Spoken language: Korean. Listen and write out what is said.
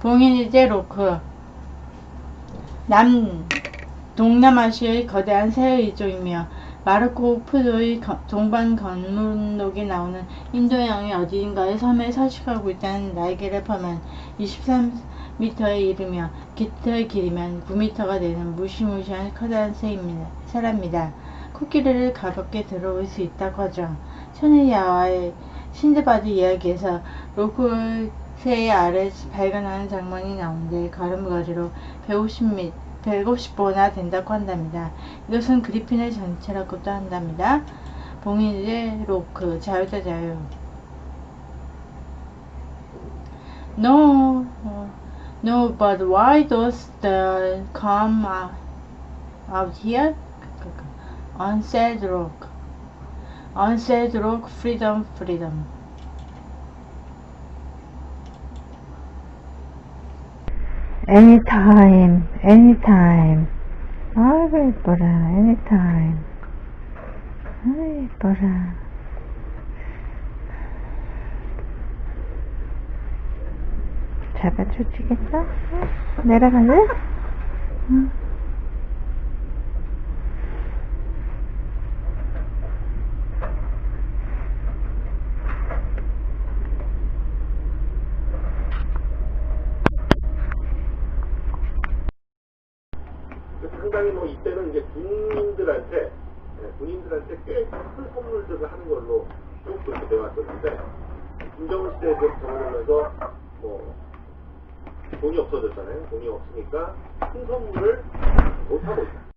봉인이제 로크 남 동남아시아의 거대한 새의족이며 마르코 푸조의 거- 동반 건물록에 나오는 인도양의 어딘가에 섬에 서식하고 있다는 날개를 펴면 23m에 이르며 깃털 길이면 9m가 되는 무시무시한 커다란 새입니다. 새랍니다. 코끼리를 가볍게 들어올 수 있다고 하죠. 천의 야와의 신드바드 이야기에서 로크의 새 아래 발견하는 장면이 나오는데 걸음걸이로 150m, 150보나 된다고 한답니다. 이것은 그리핀의 전체라고도 한답니다. 봉인의 로크, 자유다 자유. No, no, but why does the come out, out here? Unsaid rock. Unsaid rock, freedom, freedom. Anytime, anytime. 아이고, 이뻐라, anytime. 아이, 이뻐라. 잡아주시겠어? 내려갈래? 응. 상당히 뭐 이때는 이제 군인들한테 예, 군인들한테 꽤큰 선물들을 하는 걸로 쭉 그렇게 되어왔었는데 김정은 시대에 들어오면서 뭐 돈이 없어졌잖아요. 돈이 없으니까 큰 선물을 못 하고 있다.